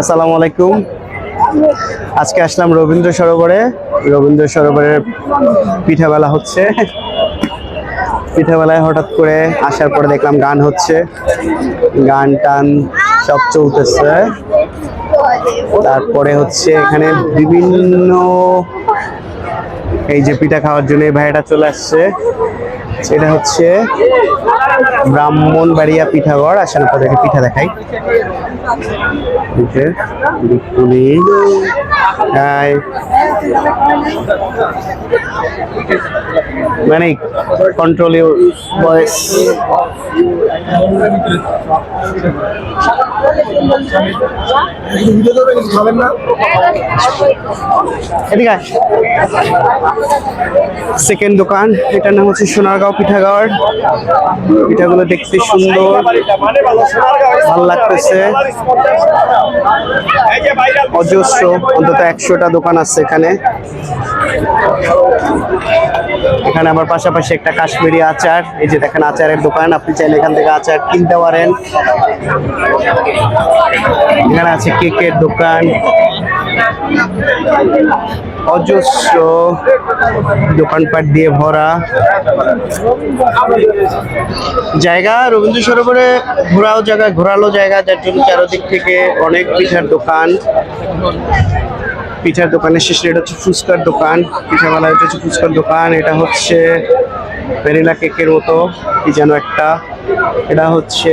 আসসালামু আলাইকুম। আজকে আসলাম রবীন্দ্র সরোবরে। রবীন্দ্র সরোবরের পিঠাবেলা হচ্ছে। পিঠাবেলায় হঠাৎ করে আসার পরে দেখলাম গান হচ্ছে। গান টান সব চলতেছে। তারপরে হচ্ছে এখানে বিভিন্ন এই যে পিঠা খাওয়ার জন্য এই ভাইটা চলে আসছে। এটা হচ্ছে ব্রাহ্মণবাড়িয়া পিঠাগড় আসেন আপনাদেরকে পিঠা দেখাই। মানে কন্ট্রোল সেকেন্ড দোকান, এটার নাম হচ্ছে সোনারগাঁও পিঠাগড়। পিঠাগুলো দেখতে সুন্দর। ভালো লাগতেছে। অজস্র, অন্তত একশোটা দোকান আছে এখানে। এখানে আমার পাশাপাশি একটা কাশ্মীরি আচার। এই যে দেখেন, আচারের দোকান। আপনি চাইলে এখান থেকে আচার কিনতে পারেন। এখানে আছে কেকের দোকান। অজস্র দোকানপাট দিয়ে ভরা। জায়গা রবীন্দ্র সরোবরে ঘোরাও জায়গা, ঘোরালো জায়গা, যার জন্য চারদিক থেকে অনেক পিঠার দোকান। পিঠার দোকানের শেষে এটা হচ্ছে ফুচকার দোকান পিঠামালা এটা হচ্ছে ফুচকার দোকান। এটা হচ্ছে ভ্যানিলা কেকের মতো, কি যেন একটা। এটা হচ্ছে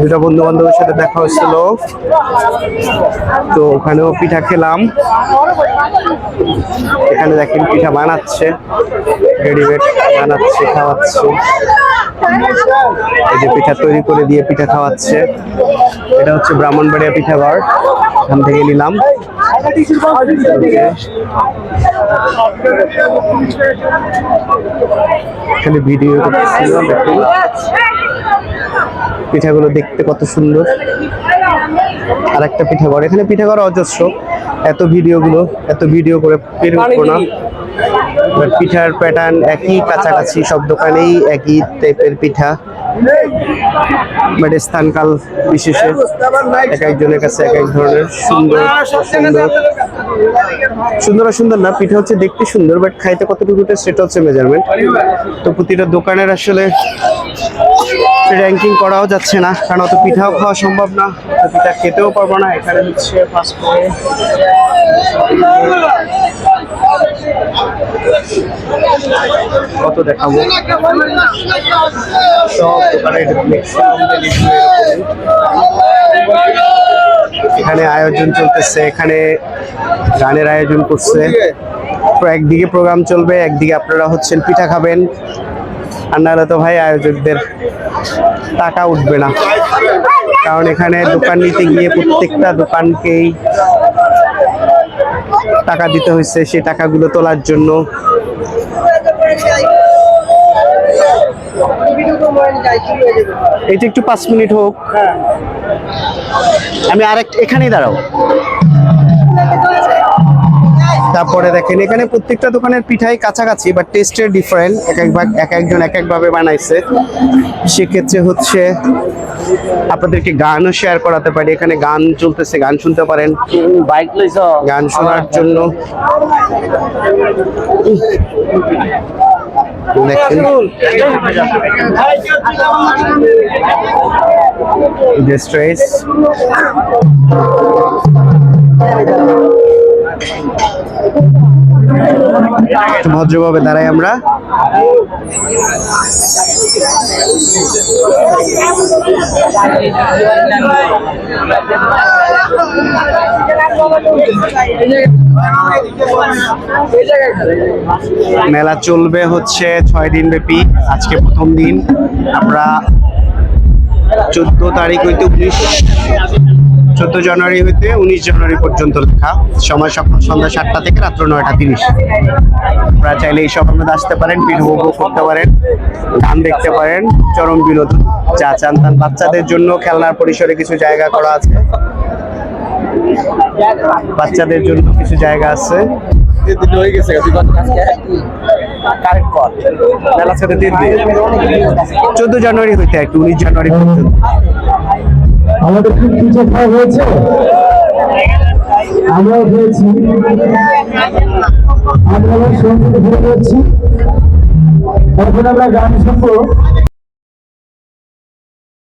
দুটা বন্ধু বান্ধবের সাথে দেখা হয়েছিল তো ওখানেও পিঠা খেলাম। এখানে দেখেন পিঠা বানাচ্ছে রেডিমেড বানাচ্ছে, খাওয়াচ্ছে। এই যে পিঠা তৈরি করে দিয়ে পিঠা খাওয়াচ্ছে। এটা হচ্ছে ব্রাহ্মণবাড়িয়া পিঠাঘর এখান থেকে নিলাম। এখানে ভিডিও করতেছিল, দেখুন। পিঠাগুলো দেখতে কত সুন্দর। আর একটা পিঠাঘর এখানে পিঠাঘর অজস্র। এত ভিডিওগুলো এত ভিডিও করে বের করব না। পিঠার প্যাটার্ন একই কাছাকাছি সব দোকানেই একই টাইপের পিঠা। বাট স্থানকাল বিশেষে এক একজনের কাছে এক এক ধরনের সুন্দর সুন্দর। সুন্দর সুন্দর না পিঠা হচ্ছে দেখতে সুন্দর বাট খাইতে কতটুকু সেটা হচ্ছে মেজারমেন্ট তো প্রতিটা দোকানের আসলে র্যাঙ্কিং করাও যাচ্ছে না, কারণ অত পিঠাও খাওয়া সম্ভব না পিঠা খেতেও পারব না, এখানে হচ্ছে ফার্স্ট কত দেখাবো। এখানে আয়োজন চলতেছে, এখানে গানের আয়োজন করছে। একদিকে প্রোগ্রাম চলবে, একদিকে আপনারা হচ্ছেন পিঠা খাবেন। আর নাহলে তো ভাই আয়োজকদের টাকা উঠবে না। কারণ এখানে দোকান নিতে গিয়ে প্রত্যেকটা দোকানকেই টাকা দিতে হয়েছে সেই টাকাগুলো তোলার জন্য। এইটা একটু পাঁচ মিনিট হোক। আমি আরেক এখানেই দাঁড়াও। তারপরে দেখেন এখানে প্রত্যেকটা দোকানের পিঠাই কাছাকাছি বাট টেস্টের ডিফারেন্ট এক এক ভাগ এক একজন এক একভাবে বানাইছে। সেক্ষেত্রে হচ্ছে আপনাদেরকে গানও শেয়ার করাতে পারি। এখানে গান চলতেছে গান শুনতে পারেন। বাইক গান শোনার জন্য। দেখেন। ভদ্রভাবে দাঁড়াই আমরা। মেলা চলবে হচ্ছে ছয় দিন ব্যাপী, আজকে প্রথম দিন। আমরা চোদ্দ তারিখ হইতে উনিশ চোদ্দ জানুয়ারি হইতে উনিশ জানুয়ারি পর্যন্ত লেখা। সময় সকাল সন্ধ্যা সাতটা থেকে রাত্র নয়টা তিরিশ। আপনারা চাইলে এই মধ্যে আসতে পারেন পিঠ উপভোগ করতে পারেন গান দেখতে পারেন চরম বিনোদন। যা চান তান বাচ্চাদের জন্য খেলনার পরিসরে কিছু জায়গা করা আছে। বাচ্চাদের জন্য কিছু জায়গা আছে। চোদ্দ জানুয়ারি হইতে কি উনিশ জানুয়ারি পর্যন্ত। আমাদের কি পিঠে খাওয়া হয়েছে? আমরাও হয়েছি আমরা সংগীত ঘুরে যাচ্ছি এখন আমরা গান শুনব।